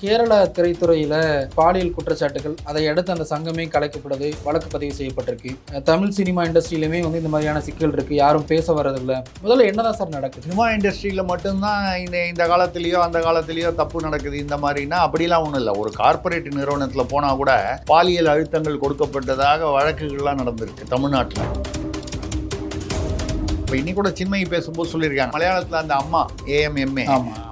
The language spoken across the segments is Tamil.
கேரள திரைத்துறையில பாலியல் குற்றச்சாட்டுகள் அதை அடுத்து அந்த சங்கமே கலைக்கப்படுது வழக்கு பதிவு செய்யப்பட்டிருக்கு. தமிழ் சினிமா இண்டஸ்ட்ரியிலுமே வந்து இந்த மாதிரியான சிக்கல் இருக்கு. யாரும் பேச வரதில்லை முதல்ல என்னதான் சார் நடக்குது? சினிமா இண்டஸ்ட்ரியில் மட்டும்தான் இந்த இந்த காலத்துலேயோ அந்த காலத்துலேயோ தப்பு நடக்குது. இந்த மாதிரினா அப்படிலாம் ஒன்றும் இல்லை. ஒரு கார்பரேட் நிறுவனத்தில் போனால் கூட பாலியல் அழுத்தங்கள் கொடுக்கப்பட்டதாக வழக்குகள்லாம் நடந்திருக்கு தமிழ்நாட்டில். இப்போ இன்னி கூட சின்மயி பேசும்போது சொல்லியிருக்காங்க. மலையாளத்தில் அந்த அம்மா ஏஎம்எம்ஏ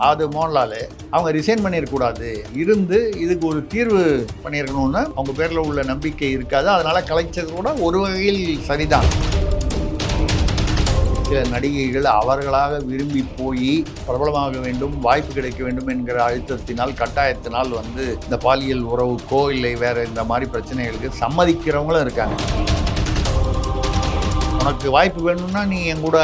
அது மோகன்லால். அவங்க ரிசைன் பண்ணிடக்கூடாது இருந்து இதுக்கு ஒரு தீர்வு பண்ணியிருக்கணும்னு அவங்க பேரில் உள்ள நம்பிக்கை இருக்காது. அதனால கலைச்சது கூட ஒரு வகையில் சரிதான். சில நடிகைகள் அவர்களாக விரும்பி போய் பிரபலமாக வேண்டும் வாய்ப்பு கிடைக்க வேண்டும் என்கிற அழுத்தத்தினால் கட்டாயத்தினால் வந்து இந்த பாலியல் உறவுக்கோ இல்லை வேற இந்த மாதிரி பிரச்சனைகளுக்கு சம்மதிக்கிறவங்களும் இருக்காங்க. உனக்கு வாய்ப்பு வேணும்னா நீ என் கூட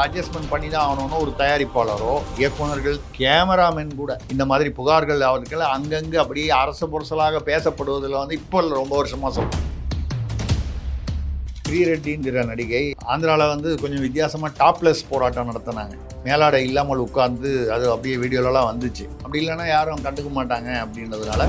அட்ஜஸ்ட்மெண்ட் பண்ணி தான் ஆகணும்னு ஒரு தயாரிப்பாளரோ இயக்குனர்கள் கேமராமேன் கூட. இந்த மாதிரி புகார்கள் அவர்கள் அங்கங்கே அப்படியே அரசு புரசலாக பேசப்படுவதில் வந்து இப்போ இல்ல, ரொம்ப வருஷமாக சொல்றேன். ஸ்ரீரெட்டிங்கிற நடிகை ஆந்திராவில் வந்து கொஞ்சம் வித்தியாசமாக டாப்லெஸ் போராட்டம் நடத்தினாங்க. மேலாடை இல்லாமல் உட்கார்ந்து அது அப்படியே வீடியோலலாம் வந்துச்சு. அப்படி இல்லைன்னா யாரும் கண்டுக்க மாட்டாங்க அப்படின்றதுனால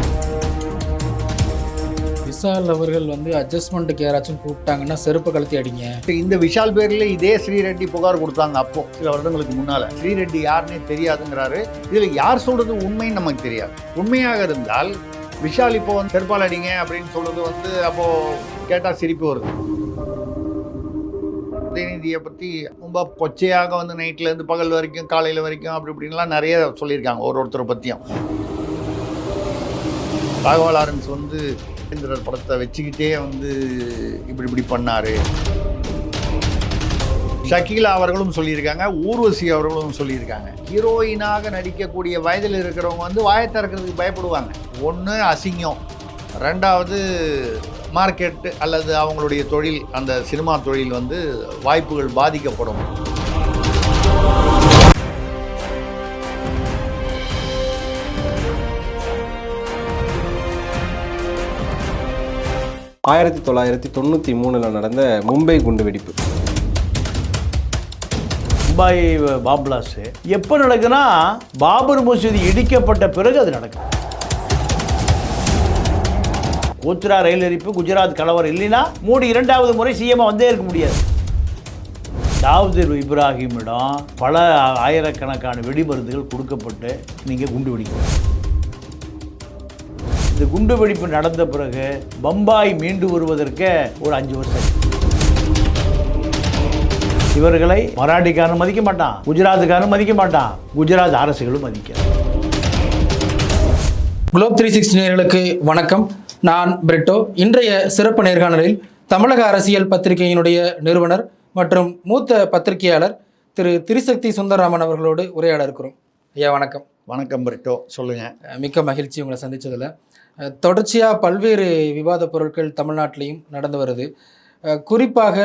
விஷால் அவர்கள் வந்து அட்ஜஸ்ட்மெண்ட்டுக்கு யாராச்சும் கூப்பிட்டாங்கன்னா செருப்பு கழுத்தி அடிங்க. இந்த விஷால் பேரில் இதே ஸ்ரீரெட்டி புகார் கொடுத்தாங்க அப்போ சில வருடங்களுக்கு முன்னால. ஸ்ரீரெட்டி யாருன்னே தெரியாதுங்கிறாரு. இதுல யார் சொல்றது உண்மைன்னு நமக்கு தெரியாது. உண்மையாக இருந்தால் விஷால் இப்போ வந்து செருப்பால் அடிங்க அப்படின்னு சொல்றது வந்து அப்போ கேட்டா சிரிப்பு வருது. உதயநிதியை பற்றி ரொம்ப கொச்சையாக வந்து நைட்லேருந்து பகல் வரைக்கும் காலையில் வரைக்கும் அப்படி இப்படின்லாம் நிறைய சொல்லியிருக்காங்க ஒரு ஒருத்தரை பற்றியும் ராகவா லாரன்ஸ் வந்து இந்த படத்தை வச்சுக்கிட்டே வந்து இப்படி இப்படி பண்ணார். ஷக்கீலா அவர்களும் சொல்லியிருக்காங்க ஊர்வசி அவர்களும் சொல்லியிருக்காங்க. ஹீரோயினாக நடிக்கக்கூடிய வயதில் இருக்கிறவங்க வந்து வாயை திறக்கிறதுக்கு பயப்படுவாங்க. ஒன்று அசிங்கம் ரெண்டாவது மார்க்கெட்டு அல்லது அவங்களுடைய தொழில் அந்த சினிமா தொழில் வந்து வாய்ப்புகள் பாதிக்கப்படும். ஆயிரத்தி தொள்ளாயிரத்தி தொண்ணூற்றி மூணில் நடந்த மும்பை குண்டுவெடிப்பு. மும்பாய் பாப்லாஸ் எப்போ நடக்குன்னா பாபர் மசூதி இடிக்கப்பட்ட பிறகு அது நடக்கும் கோத்ரா ரயில் எரிப்பு குஜராத் கலவரம் இல்லைன்னா மோடி இரண்டாவது முறை சிஎம் வந்தே இருக்க முடியாது. தாவூத் இப்ராஹிமிடம் பல ஆயிரக்கணக்கான வெடிமருந்துகள் கொடுக்கப்பட்டு நீங்கள் குண்டு வெடிக்கணும் இந்த குண்டு வெடிப்பு நடந்த பிறகு பம்பாய் மீண்டு வருவதற்கு ஒரு அஞ்சு வருஷம். இவர்களை மராட்டிக்காரன் மதிக்க மாட்டான் குஜராத்துக்காரன் மதிக்க மாட்டான் குஜராத் அரசுகளும் மதிக்க குளோப் த்ரீ சிக்ஸ்டி நேர்களுக்கு வணக்கம். நான் பிரிட்டோ. இன்றைய சிறப்பு நேர்காணலில் தமிழக அரசியல் பத்திரிகையினுடைய நிறுவனர் மற்றும் மூத்த பத்திரிகையாளர் திரு திரிசக்தி சுந்தரராமன் அவர்களோடு உரையாட இருக்கிறோம். ஐயா வணக்கம். வணக்கம் பிரிட்டோ. சொல்லுங்கள் மிக்க மகிழ்ச்சி உங்களை சந்திச்சதுல. தொடர்ச்சியாக பல்வேறு விவாத பொருட்கள் தமிழ்நாட்டிலையும் நடந்து வருது. குறிப்பாக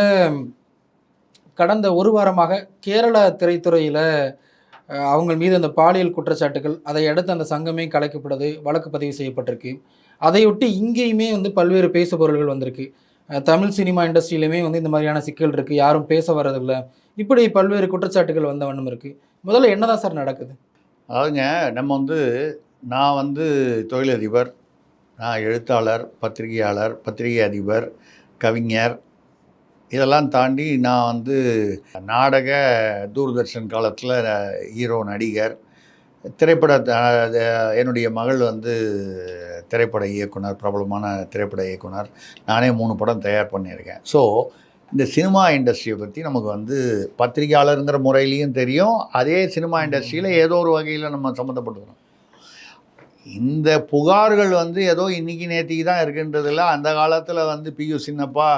கடந்த ஒரு வாரமாக கேரள திரைத்துறையில் அவங்க மீது அந்த பாலியல் குற்றச்சாட்டுகள் அதை அடுத்து அந்த சங்கமே கலைக்கப்படுது வழக்கு பதிவு செய்யப்பட்டிருக்கு. அதையொட்டி இங்கேயுமே வந்து பல்வேறு பேசு பொருள்கள் வந்திருக்கு. தமிழ் சினிமா இண்டஸ்ட்ரியிலுமே வந்து இந்த மாதிரியான சிக்கல் இருக்குது யாரும் பேச வர்றதில்ல. இப்படி பல்வேறு குற்றச்சாட்டுகள் வந்த வண்ணம் இருக்குது முதல்ல என்னதான் சார் நடக்குது? அதாவதுங்க நம்ம வந்து நான் வந்து தொழிலதிபர் நான் எழுத்தாளர் பத்திரிகையாளர் பத்திரிகை அதிபர் கவிஞர். இதெல்லாம் தாண்டி நான் வந்து நாடக தூர்தர்ஷன் காலத்தில் ஹீரோ நடிகர். திரைப்பட என்னுடைய மகள் வந்து திரைப்பட இயக்குனர் பிரபலமான திரைப்பட இயக்குனர். நானே மூணு படம் தயார் பண்ணியிருக்கேன். ஸோ இந்த சினிமா இண்டஸ்ட்ரியை பற்றி நமக்கு வந்து பத்திரிகையாளருங்கிற முறையிலையும் தெரியும். அதே சினிமா இண்டஸ்ட்ரியில் ஏதோ ஒரு வகையில் நம்ம சம்மந்தப்பட்டுக்கிறோம் இந்த புகார்கள் வந்து ஏதோ இன்றைக்கி நேற்றுக்கு தான் இருக்குன்றதில்ல அந்த காலத்தில் வந்து பியு சின்னப்பா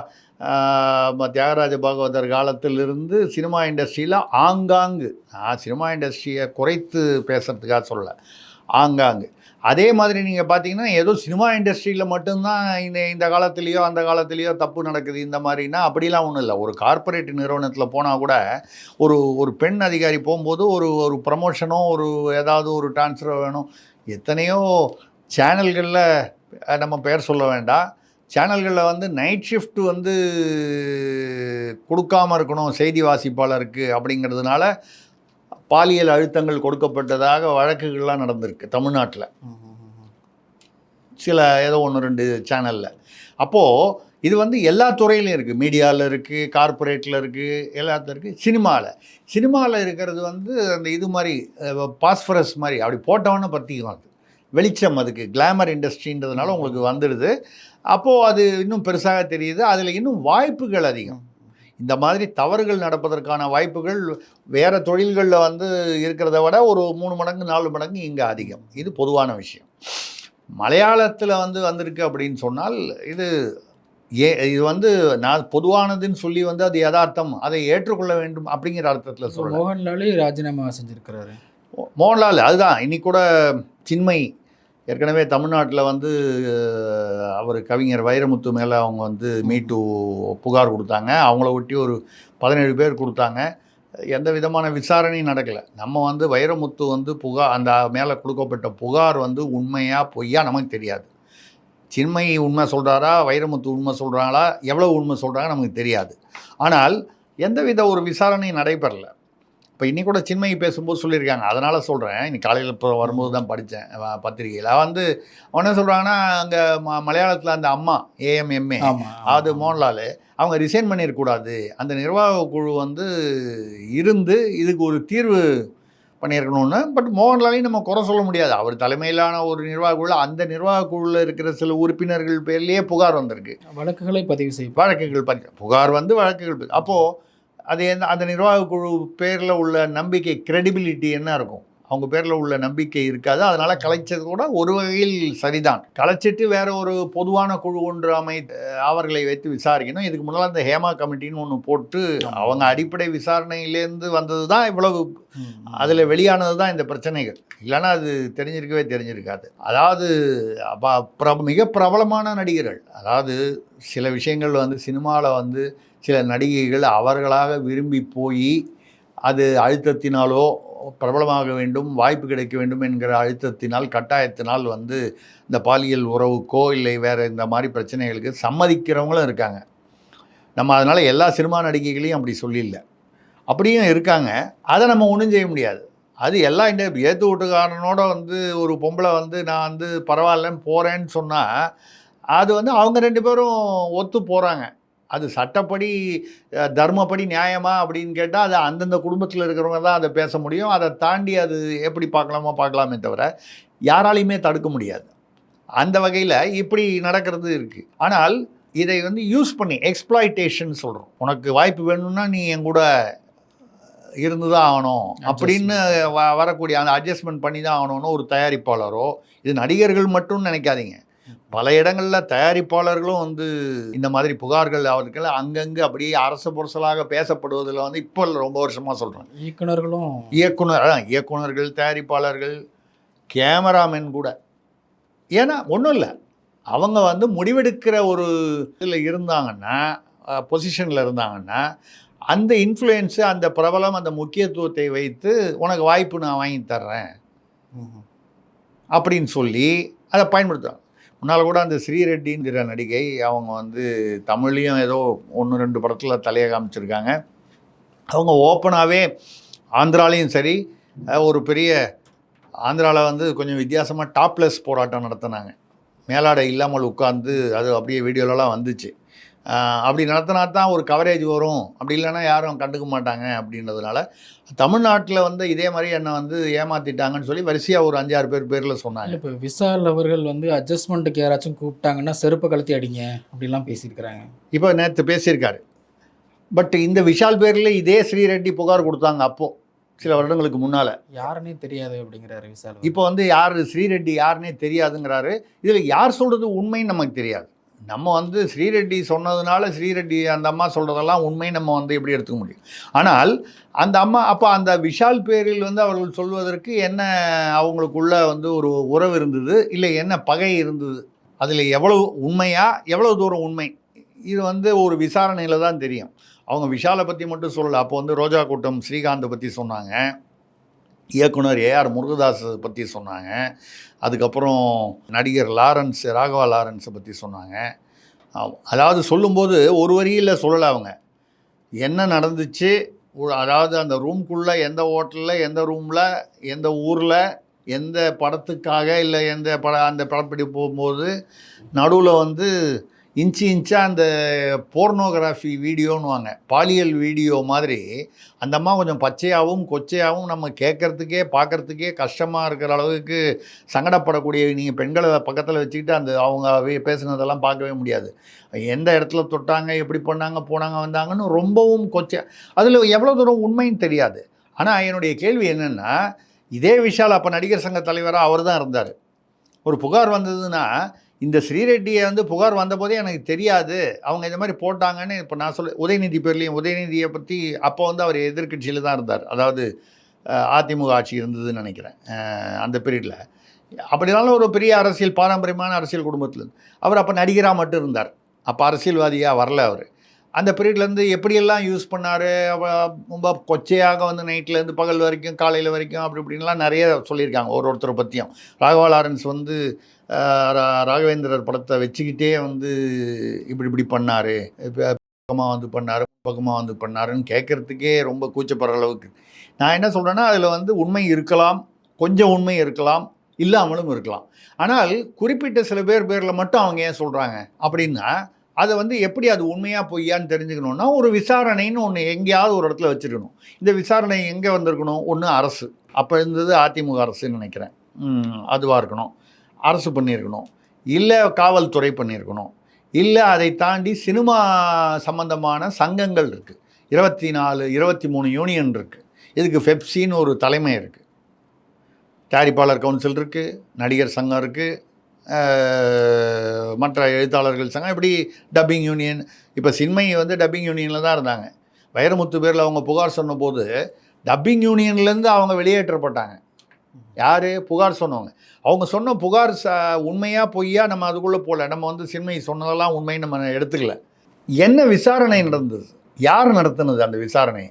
தியாகராஜ பாகவதர் காலத்திலிருந்து சினிமா இண்டஸ்ட்ரியில் ஆங்காங்கு. நான் சினிமா இண்டஸ்ட்ரியை குறைத்து பேசுகிறதுக்காக சொல்ல ஆங்காங்கு. அதே மாதிரி நீங்கள் பார்த்தீங்கன்னா ஏதோ சினிமா இண்டஸ்ட்ரியில் மட்டும்தான் இந்த இந்த காலத்துலேயோ அந்த காலத்துலேயோ தப்பு நடக்குது இந்த மாதிரினா அப்படிலாம் ஒன்றும் இல்லை. ஒரு கார்ப்பரேட் நிறுவனத்தில் போனால் கூட ஒரு ஒரு பெண் அதிகாரி போகும்போது ஒரு ஒரு ப்ரமோஷனோ ஒரு ஏதாவது ஒரு ட்ரான்ஸ்ஃபர் வேணும். எத்தனையோ சேனல்களில் நம்ம பெயர் சொல்ல வேண்டாம். சேனல்களில் வந்து நைட் ஷிஃப்ட் வந்து கொடுக்காம இருக்கணும் செய்தி வாசிப்பாளருக்கு அப்படிங்கிறதுனால பாலியல் அழுத்தங்கள் கொடுக்கப்பட்டதாக வழக்குகள்லாம் நடந்திருக்கு தமிழ்நாட்டில். சில ஏதோ ஒன்று ரெண்டு சேனலில். அப்போது இது வந்து எல்லா துறையிலையும் இருக்குது மீடியாவில் இருக்குது கார்ப்பரேட்டில் இருக்குது எல்லாத்துல இருக்குது சினிமாவில் சினிமாவில் இருக்கிறது வந்து அந்த இது மாதிரி பாஸ்பரஸ் மாதிரி. அப்படி போட்டவொன்னே பற்றிக்கும் அது. வெளிச்சம் அதுக்கு. கிளாமர் இண்டஸ்ட்ரின்றதுனால உங்களுக்கு வந்துடுது. அப்போது அது இன்னும் பெருசாக தெரியுது. அதில் இன்னும் வாய்ப்புகள் அதிகம். இந்த மாதிரி தவறுகள் நடப்பதற்கான வாய்ப்புகள் வேறு தொழில்களில் வந்து இருக்கிறத விட ஒரு மூணு மடங்கு நாலு மடங்கு இங்கே அதிகம். இது பொதுவான விஷயம். மலையாளத்தில் வந்து வந்திருக்கு அப்படின்னு சொன்னால் இது ஏ இது வந்து நான் பொதுவானதுன்னு சொல்லி வந்து அது யதார்த்தம். அதை ஏற்றுக்கொள்ள வேண்டும் அப்படிங்கிற அர்த்தத்தில் சொல்ல மோகன்லாலே ராஜினாமா செஞ்சிருக்கிறாரு. மோகன்லால் அதுதான். இன்னைக்கு கூட சின்மை ஏற்கனவே தமிழ்நாட்டில் வந்து அவர் கவிஞர் வைரமுத்து மேலே அவங்க வந்து மீட்டு புகார் கொடுத்தாங்க. அவங்கள ஒட்டி ஒரு பதினேழு பேர் கொடுத்தாங்க. எந்த விதமான விசாரணையும் நடக்கலை. நம்ம வந்து வைரமுத்து வந்து புகார் அந்த மேலே கொடுக்கப்பட்ட புகார் வந்து உண்மையா பொய்யா நமக்கு தெரியாது. சின்மை உண்மை சொல்கிறாரா வைரமுத்து உண்மை சொல்கிறாங்களா எவ்வளோ உண்மை சொல்கிறாங்க நமக்கு தெரியாது. ஆனால் எந்தவித ஒரு விசாரணையும் நடைபெறல. இப்போ இன்னி கூட சின்மயி பேசும்போது சொல்லியிருக்காங்க. அதனால் சொல்கிறேன் இன்னைக்கு காலையில் இப்போ வரும்போது தான் படித்தேன் பத்திரிகையில். வந்து அவன் என்ன சொல்கிறாங்கன்னா அங்கே ம மலையாளத்தில் அந்த அம்மா ஏஎம்எம்ஏ அது மோகன்லால் அவங்க ரிசைன் பண்ணிடக்கூடாது அந்த நிர்வாக குழு வந்து இருந்து இதுக்கு ஒரு தீர்வு பண்ணியிருக்கணும்னு பட் மோகன்லாலையும் நம்ம குறை சொல்ல முடியாது அவர் தலைமையிலான ஒரு நிர்வாக குழு அந்த நிர்வாக குழுவில் இருக்கிற சில உறுப்பினர்கள் பேர்லேயே புகார் வந்திருக்கு வழக்குகளை பதிவு செய்யும் வழக்குகள் பதிவு புகார் வந்து வழக்குகள். அப்போது அது என்ன அந்த நிர்வாக குழு பேரில் உள்ள நம்பிக்கை கிரெடிபிலிட்டி என்ன இருக்கும் அவங்க பேரில் உள்ள நம்பிக்கை இருக்காது. அதனால் கலைச்சது கூட ஒரு வகையில் சரிதான். கலைச்சிட்டு வேற ஒரு பொதுவான குழு ஒன்று அமை அவர்களை வைத்து விசாரிக்கணும். இதுக்கு முன்னால் அந்த ஹேமா கமிட்டின்னு ஒன்று போட்டு அவங்க அடிப்படை விசாரணையிலேருந்து வந்தது தான் இவ்வளவு அதில் வெளியானது தான் இந்த பிரச்சனைகள். இல்லைன்னா அது தெரிஞ்சிருக்கவே தெரிஞ்சிருக்காது. அதாவது பிர மிக பிரபலமான நடிகர்கள். அதாவது சில விஷயங்கள் வந்து சினிமாவில் வந்து சில நடிகைகள் அவர்களாக விரும்பி போய் அது அழுத்தத்தினாலோ பிரபலமாக வேண்டும் வாய்ப்பு கிடைக்க வேண்டும் என்கிற அழுத்தத்தினால் கட்டாயத்தினால் வந்து இந்த பாலியல் உறவுக்கோ இல்லை வேறு இந்த மாதிரி பிரச்சனைகளுக்கு சம்மதிக்கிறவங்களும் இருக்காங்க. நம்ம அதனால் எல்லா சினிமா நடிகைகளையும் அப்படி சொல்லிடல அப்படியும் இருக்காங்க. அதை நம்ம ஒன்றும் செய்ய முடியாது. அது எல்லா இந்த ஏற்று வீட்டுக்காரனோட வந்து ஒரு பொம்பளை வந்து நான் வந்து பரவாயில்லன்னு போகிறேன்னு சொன்னால் அது வந்து அவங்க ரெண்டு பேரும் ஒத்து போகிறாங்க அது சட்டப்படி தர்மப்படி நியாயமா அப்படின்னு கேட்டால் அது அந்தந்த குடும்பத்தில் இருக்கிறவங்க தான் அதை பேச முடியும். அதை தாண்டி அது எப்படி பார்க்கலாமோ பார்க்கலாமே தவிர யாராலையுமே தடுக்க முடியாது. அந்த வகையில் இப்படி நடக்கிறது இருக்குது ஆனால் இதை வந்து யூஸ் பண்ணி எக்ஸ்ப்ளாய்டேஷன் சொல்கிறோம் உனக்கு வாய்ப்பு வேணும்னா நீ என் கூட இருந்து தான் ஆகணும் அப்படின்னு வ வரக்கூடிய அந்த அட்ஜஸ்ட்மெண்ட் பண்ணி தான் ஆகணும்னு ஒரு தயாரிப்பாளரோ இது நடிகர்கள் மட்டும் நினைக்காதீங்க. பல இடங்களில் தயாரிப்பாளர்களும் வந்து இந்த மாதிரி புகார்கள் அவர்கள் அங்கங்கே அப்படியே அரசு புரசலாக பேசப்படுவதில் வந்து இப்போ ரொம்ப வருஷமாக சொல்கிறேன் இயக்குனர்களும் இயக்குனர் இயக்குனர்கள் தயாரிப்பாளர்கள் கேமராமேன் கூட. ஏன்னா ஒன்றும் இல்லை. அவங்க வந்து முடிவெடுக்கிற ஒரு இதில் இருந்தாங்கன்னா பொசிஷனில் இருந்தாங்கன்னா அந்த இன்ஃப்ளூயன்ஸு அந்த பிரபலம் அந்த முக்கியத்துவத்தை வைத்து உனக்கு வாய்ப்பு நான் வாங்கி தர்றேன். அப்படின்னு சொல்லி அதை பயன்படுத்துவாங்க. முன்னால் கூட அந்த ஸ்ரீரெட்டிங்கிற நடிகை அவங்க வந்து தமிழ்லேயும் ஏதோ ஒன்று ரெண்டு படத்தில் தலையை காமிச்சிருக்காங்க. அவங்க ஓப்பனாகவே ஆந்திராலையும் சரி ஒரு பெரிய ஆந்திராவில் வந்து கொஞ்சம் வித்தியாசமாக டாப்லெஸ் போராட்டம் நடத்தினாங்க. மேலாடை இல்லாமல் உட்காந்து அது அப்படியே வீடியோலலாம் வந்துச்சு. அப்படி நடத்தினா தான் ஒரு கவரேஜ் வரும். அப்படி இல்லைன்னா யாரும் கண்டுக்க மாட்டாங்க அப்படின்றதுனால தமிழ்நாட்டில் வந்து இதே மாதிரி என்னை வந்து ஏமாற்றிட்டாங்கன்னு சொல்லி வரிசையாக ஒரு அஞ்சாறு பேர் பேரில் சொன்னாங்க. இப்போ விசால் அவர்கள் வந்து அட்ஜஸ்ட்மெண்ட்டுக்கு யாராச்சும் கூப்பிட்டாங்கன்னா செருப்பை கழட்டி அடிங்க அப்படிலாம் பேசியிருக்கிறாங்க. இப்போ நேற்று பேசியிருக்காரு. பட் இந்த விஷால் பேரில் இதே ஸ்ரீரெட்டி புகார் கொடுத்தாங்க அப்போது சில வருடங்களுக்கு முன்னால். யாருன்னே தெரியாது அப்படிங்கிறாரு விசால் இப்போ வந்து யார் ஸ்ரீரெட்டி யாருன்னே தெரியாதுங்கிறாரு. இதில் யார் சொல்கிறது உண்மைன்னு நமக்கு தெரியாது. நம்ம வந்து ஸ்ரீரெட்டி சொன்னதுனால ஸ்ரீரெட்டி அந்த அம்மா சொல்கிறதெல்லாம் உண்மை நம்ம வந்து எப்படி எடுத்துக்க முடியும்? ஆனால் அந்த அம்மா அப்போ அந்த விஷால் பேரில் வந்து அவர்கள் சொல்வதற்கு என்ன அவங்களுக்குள்ள வந்து ஒரு உறவு இருந்தது இல்லை என்ன பகை இருந்தது? அதில் எவ்வளவு உண்மையா எவ்வளோ தூரம் உண்மை? இது வந்து ஒரு விசாரணையில் தான் தெரியும். அவங்க விஷாலை பற்றி மட்டும் சொல்லலை. அப்போ வந்து ரோஜா கூட்டம் ஸ்ரீகாந்தை பற்றி சொன்னாங்க. இயக்குனர் ஏஆர் முருகதாஸ் பற்றி சொன்னாங்க. அதுக்கப்புறம் நடிகர் லாரன்ஸ் ராகவா லாரன்ஸை பற்றி சொன்னாங்க. அதாவது சொல்லும்போது ஒரு வரியில் சொல்லலை அவங்க. என்ன நடந்துச்சு? அதாவது அந்த ரூம்குள்ளே எந்த ஹோட்டலில் எந்த ரூமில் எந்த ஊரில் எந்த படத்துக்காக இல்லை எந்த பட அந்த படப்பிடி போகும்போது நடுவில் வந்து இன்ச்சு இன்ச்சாக அந்த போர்னோகிராஃபி வீடியோன்னுவாங்க. பாலியல் வீடியோ மாதிரி அந்த அம்மா கொஞ்சம் பச்சையாகவும் கொச்சையாகவும் நம்ம கேட்குறதுக்கே பார்க்குறதுக்கே கஷ்டமாக இருக்கிற அளவுக்கு சங்கடப்படக்கூடிய நீங்கள் பெண்களை பக்கத்தில் வச்சுக்கிட்டு அந்த அவங்க பேசுனதெல்லாம் பார்க்கவே முடியாது. எந்த இடத்துல தொட்டாங்க எப்படி பண்ணாங்க போனாங்க வந்தாங்கன்னு ரொம்பவும் கொச்சை. அதில் எவ்வளோ தூரம் உண்மைன்னு தெரியாது. ஆனால் என்னுடைய கேள்வி என்னென்னா இதே விஷால் அப்போ நடிகர் சங்க தலைவராக அவர் தான் இருந்தார். ஒரு புகார் வந்ததுன்னா இந்த ஸ்ரீரெட்டியை வந்து புகார் வந்தபோதே எனக்கு தெரியாது. அவங்க இந்த மாதிரி போட்டாங்கன்னு இப்போ நான் சொல்ல உதயநிதி பேர்லேயும் உதயநிதியை பற்றி அப்போ வந்து அவர் எதிர்க்கட்சியில் தான் இருந்தார். அதாவது அதிமுக ஆட்சி இருந்ததுன்னு நினைக்கிறேன். அந்த பீரியடில் அப்படினாலும் ஒரு பெரிய அரசியல் பாரம்பரியமான அரசியல் குடும்பத்தில் இருந்து. அவர் அப்போ நடிகராக மட்டும் இருந்தார். அப்போ அரசியல்வாதியாக வரல அவர். அந்த பீரியட்லேருந்து எப்படியெல்லாம் யூஸ் பண்ணார்? ரொம்ப கொச்சையாக வந்து நைட்லேருந்து பகல் வரைக்கும் காலையில் வரைக்கும் அப்படி இப்படின்லாம் நிறைய சொல்லியிருக்காங்க ஒரு ஒருத்தரை பற்றியும் ராகவா லாரன்ஸ் வந்து ராகவேந்திரர் படத்தை வச்சுக்கிட்டே வந்து இப்படி இப்படி பண்ணார். பக்கமாக வந்து பண்ணார் பக்கமாக வந்து பண்ணாருன்னு கேட்குறதுக்கே ரொம்ப கூச்சப்படுற அளவுக்கு. நான் என்ன சொல்கிறேன்னா அதில் வந்து உண்மை இருக்கலாம் கொஞ்சம் உண்மை இருக்கலாம் இல்லாமலும் இருக்கலாம். ஆனால் குறிப்பிட்ட சில பேர் பேரில் மட்டும் அவங்க ஏன் சொல்கிறாங்க அப்படின்னா அதை வந்து எப்படி அது உண்மையாக பொய்யான்னு தெரிஞ்சுக்கணுன்னா ஒரு விசாரணைன்னு ஒன்று எங்கேயாவது ஒரு இடத்துல வச்சுருக்கணும். இந்த விசாரணை எங்கே வந்திருக்கணும்? ஒன்று அரசு. அப்போ இருந்தது அதிமுக அரசுன்னு நினைக்கிறேன். அதுவாக இருக்கணும். அரசு பண்ணியிருக்கணும் இல்லை காவல்துறை பண்ணியிருக்கணும் இல்லை அதை தாண்டி சினிமா சம்பந்தமான சங்கங்கள் இருக்குது இருபத்தி நாலு இருபத்தி மூணு யூனியன் இருக்குது இதுக்கு ஃபெப்சின்னு ஒரு தலைமை இருக்குது தயாரிப்பாளர் கவுன்சில் இருக்குது நடிகர் சங்கம் இருக்குது மற்ற எழுத்தாளர்கள் சங்கம் இப்படி டப்பிங் யூனியன் இப்போ சின்மை வந்து டப்பிங் யூனியனில் தான் இருந்தாங்க. வைரமுத்து பேரில் அவங்க புகார் சொன்னபோது டப்பிங் யூனியன்லேருந்து அவங்க வெளியேற்றப்பட்டாங்க. யார்? புகார் சொன்னவங்க. அவங்க சொன்ன புகார் ச உண்மையாக பொய்யா நம்ம அதுக்குள்ளே போகல நம்ம வந்து சின்மை சொன்னதெல்லாம் உண்மைன்னு நம்ம எடுத்துக்கல. என்ன விசாரணை நடந்தது? யார் நடத்துனது அந்த விசாரணை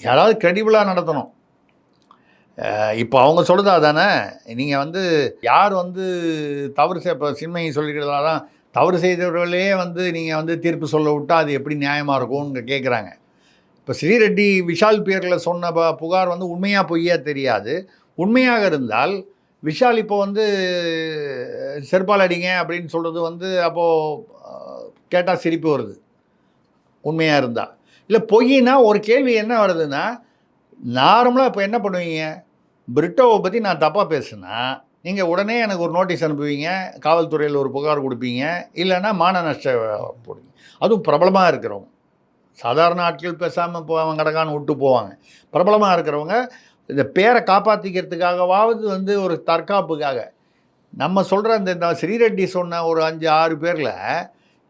யாராவது கிரெடிபிளாக நடத்தணும். இப்போ அவங்க சொல்லுதா தானே? நீங்கள் வந்து யார் வந்து தவறு செய் இப்போ சின்மையை சொல்லிக்கிறதா தான் தவறு செய்தவர்களே வந்து நீங்கள் வந்து தீர்ப்பு சொல்ல விட்டால் அது எப்படி நியாயமாக இருக்கும்னு கேட்குறாங்க இப்போ ஸ்ரீரெட்டி விஷால் பேரில் சொன்ன ப புகார் வந்து உண்மையாக பொய்யா தெரியாது. உண்மையாக இருந்தால் விஷால் இப்போ வந்து செருப்பால் அடிங்க அப்படின்னு சொல்கிறது வந்து அப்போது கேட்டால் சிரிப்பு வருது. உண்மையாக இருந்தால் இல்லை பொய்னா ஒரு கேள்வி என்ன வருதுன்னா நார்மலாக இப்போ என்ன பண்ணுவீங்க? பிரிட்டோவை பற்றி நான் தப்பாக பேசுனா நீங்கள் உடனே எனக்கு ஒரு நோட்டீஸ் அனுப்புவீங்க காவல்துறையில் ஒரு புகார் கொடுப்பீங்க இல்லைன்னா மான நஷ்ட போடுவீங்க. அதுவும் பிரபலமாக இருக்கிறவங்க. சாதாரண ஆட்கள் பேசாமல் போவாங்க கடகான்னு விட்டு போவாங்க. பிரபலமாக இருக்கிறவங்க இந்த பேரை காப்பாற்றிக்கிறதுக்காகவாவது வந்து ஒரு தற்காப்புக்காக. நம்ம சொல்கிற அந்த இந்த ஸ்ரீரெட்டி சொன்ன ஒரு அஞ்சு ஆறு பேரில்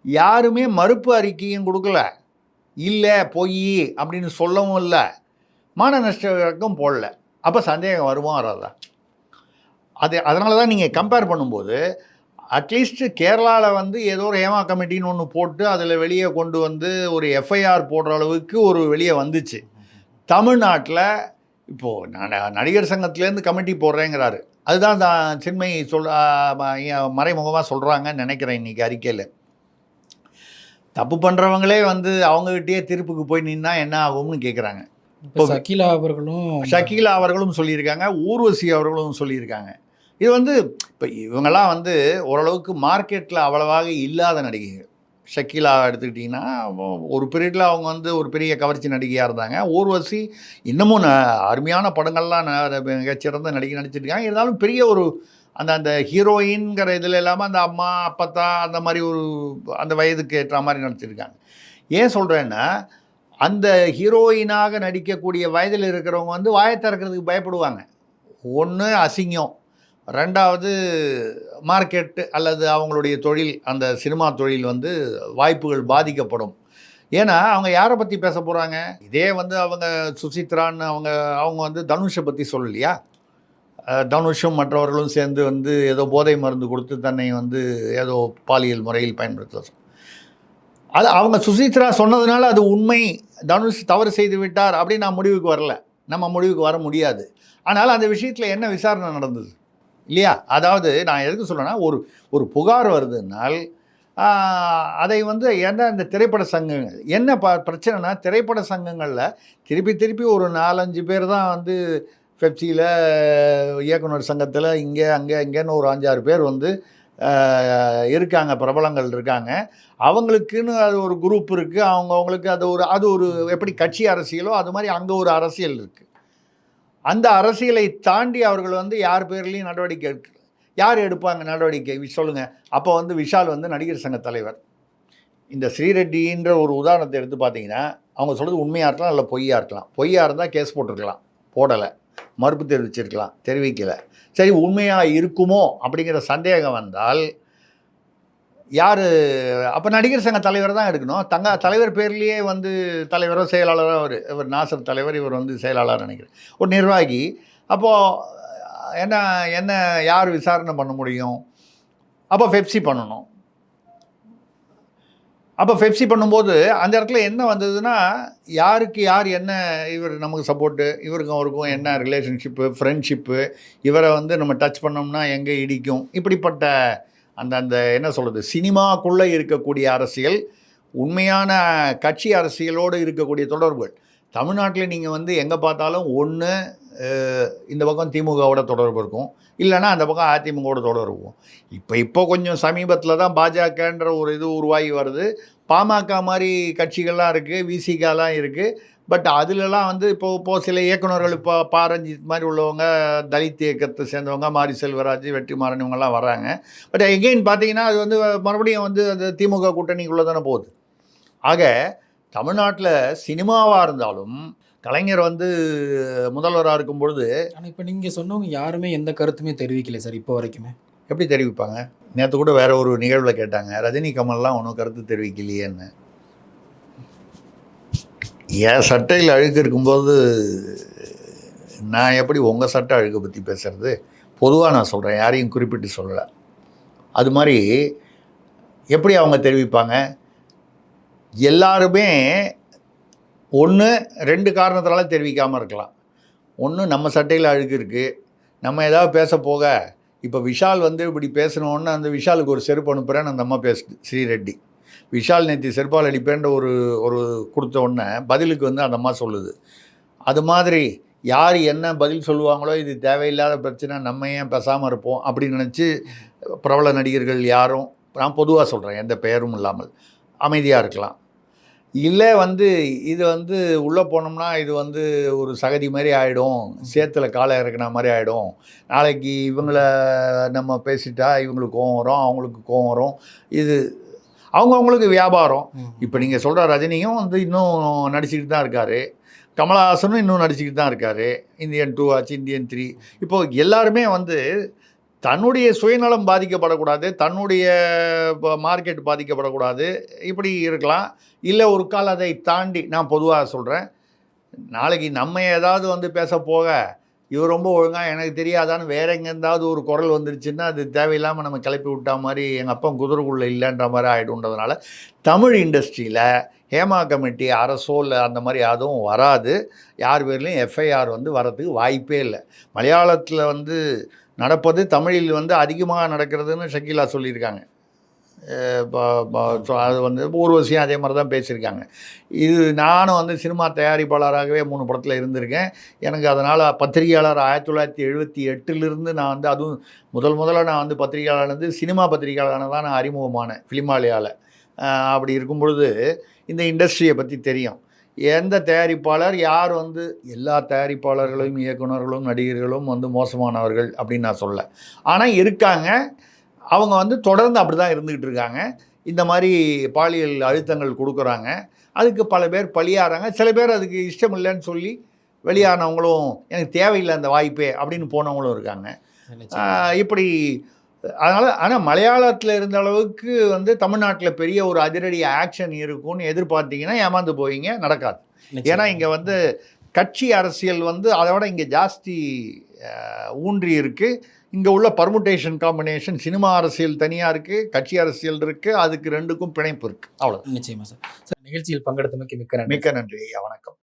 யாருமே மறுப்பு அறிக்கையும் கொடுக்கல. இல்லை பொய் அப்படின்னு சொல்லவும் இல்லை. மான நஷ்ட போடல. அப்போ சந்தேகம் வருமா வராதா? அது அதனால தான் நீங்கள் கம்பேர் பண்ணும்போது அட்லீஸ்ட் கேரளாவில் வந்து ஏதோ ஒரு ஏமா கமிட்டின்னு ஒன்று போட்டு அதில் வெளியே கொண்டு வந்து ஒரு எஃப்ஐஆர் போடுற அளவுக்கு ஒரு வெளியே வந்துச்சு. தமிழ்நாட்டில் இப்போது நான் நடிகர் சங்கத்துலேருந்து கமிட்டி போடுறேங்கிறாரு. அதுதான் தான் சின்மை சொல் மறைமுகமாக சொல்கிறாங்கன்னு நினைக்கிறேன் இன்றைக்கி அறிக்கையில். தப்பு பண்ணுறவங்களே வந்து அவங்ககிட்டயே தீர்ப்புக்கு போய் நின்னா என்ன ஆகும்னு கேட்குறாங்க இப்போ சக்கீலா அவர்களும் ஷக்கீலா அவர்களும் சொல்லியிருக்காங்க ஊர்வசி அவர்களும் சொல்லியிருக்காங்க. இது வந்து இப்போ இவங்கெல்லாம் வந்து ஓரளவுக்கு மார்க்கெட்டில் அவ்வளவாக இல்லாத நடிகைகள். ஷக்கீலா எடுத்துக்கிட்டிங்கன்னா ஒரு பீரியடில் அவங்க வந்து ஒரு பெரிய கவர்ச்சி நடிகையாக இருந்தாங்க. ஊர்வசி இன்னமும் ந அருமையான படங்கள்லாம் ந- மிகச்சிறந்த நடிகை நடிச்சிட்டு இருக்காங்க. இருந்தாலும் பெரிய ஒரு அந்த அந்த ஹீரோயின்ங்கிற இதில் இல்லாமல் அந்த அம்மா அப்பத்தா அந்த மாதிரி ஒரு அந்த வயதுக்கு ஏற்ற மாதிரி நடிச்சிருக்காங்க. ஏன் சொல்கிறேன்னா அந்த ஹீரோயினாக நடிக்கக்கூடிய வயதில் இருக்கிறவங்க வந்து வாயை திறக்கிறதுக்கு பயப்படுவாங்க. ஒன்று அசிங்கம். ரெண்டாவது மார்க்கெட்டு அல்லது அவங்களுடைய தொழில் அந்த சினிமா தொழில் வந்து வாய்ப்புகள் பாதிக்கப்படும். ஏன்னா அவங்க யாரை பற்றி பேச போகிறாங்க இதே வந்து அவங்க சுசித்ரான்னு அவங்க அவங்க வந்து தனுஷை பற்றி சொல்லலையா? தனுஷும் மற்றவர்களும் சேர்ந்து வந்து ஏதோ போதை மருந்து கொடுத்து தன்னை வந்து ஏதோ பாலியல் முறையில் பயன்படுத்த அது அவங்க சுசித்ரா சொன்னதுனால அது உண்மை. தனுஷ் தவறு செய்து விட்டார் அப்படின்னு நான் முடிவுக்கு வரல. நம்ம முடிவுக்கு வர முடியாது. ஆனால் அந்த விஷயத்தில் என்ன விசாரணை நடந்தது? இல்லையா? அதாவது நான் எதுக்கு சொல்றேன்னா ஒரு ஒரு புகார் வருதுனால் அதை வந்து என்ன இந்த திரைப்பட சங்கங்கள் என்ன ப பிரச்சனைனா திரைப்பட சங்கங்களில் திருப்பி திருப்பி ஒரு நாலஞ்சு பேர் தான் வந்து பெப்சியில் இயக்குனர் சங்கத்தில் இங்கே அங்கே இங்கேன்னு ஒரு அஞ்சாறு பேர் வந்து இருக்காங்க பிரபலங்கள் இருக்காங்க. அவங்களுக்குன்னு அது ஒரு குரூப் இருக்குது அவங்கவுங்களுக்கு அது ஒரு அது ஒரு எப்படி கட்சி அரசியலோ அது மாதிரி அங்கே ஒரு அரசியல் இருக்குது அந்த அரசியலை தாண்டி அவர்கள் வந்து யார் பேர்லேயும் நடவடிக்கை எடுக்க யார் எடுப்பாங்க நடவடிக்கை? சொல்லுங்கள் அப்போ வந்து விஷால் வந்து நடிகர் சங்க தலைவர். இந்த ஸ்ரீரெட்டின்ற ஒரு உதாரணத்தை எடுத்து பார்த்தீங்கன்னா அவங்க சொல்கிறது உண்மையாக இருக்கலாம் இல்லை பொய்யா இருக்கலாம். பொய்யா இருந்தால் கேஸ் போட்டிருக்கலாம். போடலை. மறுப்பு தெரிவிச்சிருக்கலாம். தெரிவிக்கலை. சரி உண்மையாக இருக்குமோ அப்படிங்கிற சந்தேகம் வந்தால் யார் அப்போ நடிகர் சங்க தலைவர் தான் எடுக்கணும். தங்க தலைவர் பேர்லேயே வந்து தலைவரோ செயலாளரோ அவர் இவர் நாசர் தலைவர் இவர் வந்து செயலாளர் நினைக்கிறேன். ஒரு நிர்வாகி. அப்போது என்ன என்ன யார் விசாரணை பண்ண முடியும்? அப்போ ஃபெப்சி பண்ணணும். அப்போ ஃபெப்சி பண்ணும்போது அந்த இடத்துல என்ன வந்ததுன்னா யாருக்கு யார் என்ன இவர் நமக்கு சப்போர்ட்டு இவருக்கும் அவருக்கும் என்ன ரிலேஷன்ஷிப்பு ஃப்ரெண்ட்ஷிப்பு இவரை வந்து நம்ம டச் பண்ணோம்னா எங்கே இடிக்கும்? இப்படிப்பட்ட அந்த அந்த என்ன சொல்கிறது சினிமாக்குள்ளே இருக்கக்கூடிய அரசியல் உண்மையான கட்சி அரசியலோடு இருக்கக்கூடிய தொடர்புகள். தமிழ்நாட்டில் நீங்கள் வந்து எங்கே பார்த்தாலும் ஒன்று இந்த பக்கம் திமுகவோட தொடர்பு இருக்கும். இல்லைன்னா அந்த பக்கம் அதிமுகவோட தொடர்பு இருக்கும். இப்போ இப்போ கொஞ்சம் சமீபத்தில் தான் பாஜகன்ற ஒரு இது உருவாகி வருது. பாமக மாதிரி கட்சிகள்லாம் இருக்குது விசிகாலாம் இருக்குது பட் அதுலலாம் வந்து இப்போ இப்போ சில இயக்குனர்கள் இப்போ பாரஞ்சித் மாதிரி உள்ளவங்க தலித் இயக்கத்தை சேர்ந்தவங்க மாரி செல்வராஜ் வெற்றிமாறன் இவங்கெல்லாம் வராங்க. பட் எகெயின் பார்த்தீங்கன்னா அது வந்து மறுபடியும் வந்து அது திமுக கூட்டணிக்குள்ளே தானே போகுது. ஆக தமிழ்நாட்டில் சினிமாவாக இருந்தாலும் கலைஞர் வந்து முதல்வராக இருக்கும் பொழுது ஆனால் இப்போ நீங்கள் சொன்னவங்க யாருமே எந்த கருத்துமே தெரிவிக்கல சார் இப்போ வரைக்குமே. எப்படி தெரிவிப்பாங்க? நேற்று கூட வேற ஒரு நிகழ்வில் கேட்டாங்க ரஜினி கமல்லாம் ஒன்றும் கருத்து தெரிவிக்கலையேன்னு. என் சட்டையில் அழுக்கு இருக்கும்போது நான் எப்படி உங்கள் சட்டை அழுக்கை பற்றி பேசுகிறது பொதுவாக நான் சொல்கிறேன் யாரையும் குறிப்பிட்டு சொல்லலை. அது மாதிரி எப்படி அவங்க தெரிவிப்பாங்க? எல்லாருமே ஒன்று ரெண்டு காரணத்தினால தெரிவிக்காமல் இருக்கலாம். ஒன்று நம்ம சட்டையில் அழுக்கு இருக்குது நம்ம ஏதாவது பேச போக இப்போ விஷால் வந்து இப்படி பேசணுன்னு அந்த விஷாலுக்கு ஒரு செருப்பு அனுப்புகிறேன்னு அந்த அம்மா பேசுது ஸ்ரீரெட்டி. விஷால் நேத்தி செருப்பால் அடிப்பேன்ற ஒரு ஒரு கொடுத்த உடனே பதிலுக்கு வந்து அந்த அம்மா சொல்லுது. அது மாதிரி யார் என்ன பதில் சொல்லுவாங்களோ இது தேவையில்லாத பிரச்சனை நம்ம ஏன் பேசாமல் இருப்போம் அப்படின்னு நினச்சி பிரபல நடிகர்கள் யாரும் நான் பொதுவாக சொல்கிறேன் எந்த பெயரும் இல்லாமல். அமைதியாக இருக்கலாம். இல்லை வந்து இது வந்து உள்ளே போனோம்னா இது வந்து ஒரு சகதி மாதிரி ஆகிடும் சேத்துல காலை இறக்குன மாதிரி ஆகிடும் நாளைக்கு இவங்கள நம்ம பேசிட்டா இவங்களுக்கு கோவம் வரும் அவங்களுக்கு கோவம் வரும். இது அவங்கவுங்களுக்கு வியாபாரம். இப்போ நீங்கள் சொல்கிற ரஜினியும் வந்து இன்னும் நடிச்சுக்கிட்டு தான் இருக்கார். கமலஹாசனும் இன்னும் நடிச்சுக்கிட்டு தான் இருக்கார். இந்தியன் டூ ஆச்சு இந்தியன் த்ரீ. இப்போ எல்லாருமே வந்து தன்னுடைய சுயநலம் பாதிக்கப்படக்கூடாது தன்னுடைய மார்க்கெட் பாதிக்கப்படக்கூடாது இப்படி இருக்கலாம். இல்லை ஒரு கால் அதை தாண்டி நான் பொதுவாக சொல்கிறேன் நாளைக்கு நம்ம ஏதாவது வந்து பேச போக இவர் ரொம்ப ஒழுங்காக எனக்கு தெரியாதான்னு வேற எங்கேருந்தாவது ஒரு குரல் வந்துருச்சுன்னா அது தேவையில்லாமல் நம்ம கிளப்பி விட்டா மாதிரி எங்கள் அப்பா குதிரைக்குள்ளே இல்லைன்ற மாதிரி ஆகிடுன்றதுனால தமிழ் இண்டஸ்ட்ரியில் ஹேமா கமிட்டி அரசோ இல்லை அந்த மாதிரி அதுவும் வராது. யார் பேர்லேயும் எஃப்ஐஆர் வந்து வரதுக்கு வாய்ப்பே இல்லை. மலையாளத்தில் வந்து நடப்பது தமிழில் வந்து அதிகமாக நடக்கிறதுன்னு ஷக்கீலா சொல்லியிருக்காங்க. அது வந்து ஊர்வசியும் அதே மாதிரி தான் பேசியிருக்காங்க. இது நானும் வந்து சினிமா தயாரிப்பாளராகவே மூணு படத்தில் இருந்திருக்கேன். எனக்கு அதனால் பத்திரிகையாளர் ஆயிரத்தி தொள்ளாயிரத்தி எழுபத்தி எட்டுலேருந்து நான் வந்து அதுவும் முதல் முதல்ல நான் வந்து பத்திரிகையாளர் வந்து சினிமா பத்திரிகையாளரான தான் நான் அறிமுகமானேன் ஃபிலிமாலியால். அப்படி இருக்கும் பொழுது இந்த இண்டஸ்ட்ரியை பற்றி தெரியும். எந்த தயாரிப்பாளர் யார் வந்து எல்லா தயாரிப்பாளர்களும் இயக்குனர்களும் நடிகர்களும் வந்து மோசமானவர்கள் அப்படின்னு நான் சொல்ல. ஆனால் இருக்காங்க. அவங்க வந்து தொடர்ந்து அப்படி தான் இருந்துக்கிட்டு இருக்காங்க. இந்த மாதிரி பாலியல் அழுத்தங்கள் கொடுக்குறாங்க. அதுக்கு பல பேர் பலியாகிறாங்க சில பேர் அதுக்கு இஷ்டம் இல்லைன்னு சொல்லி வெளியானவங்களும் எனக்கு தேவையில்லை அந்த வாய்ப்பே அப்படின்னு போனவங்களும் இருக்காங்க. இப்படி அதனால் ஆனால் மலையாளத்தில் இருந்த அளவுக்கு வந்து தமிழ்நாட்டில் பெரிய ஒரு அதிரடி ஆக்ஷன் இருக்கும்னு எதிர்பார்த்தீங்கன்னா ஏமாந்து போவீங்க நடக்காது. ஏன்னா இங்கே வந்து கட்சி அரசியல் வந்து அதை விட இங்கே ஜாஸ்தி ஊன்றி இருக்குது இங்கே உள்ள பர்முட்டேஷன் காம்பினேஷன் சினிமா அரசியல் தனியாக இருக்குது கட்சி அரசியல் இருக்குது அதுக்கு ரெண்டுக்கும் பிணைப்பு இருக்குது அவ்வளோ நிச்சயமா சார் சார் நிகழ்ச்சியில் பங்கெடுத்தமைக்கு மிக்க நன்றி மிக்க நன்றி வணக்கம்.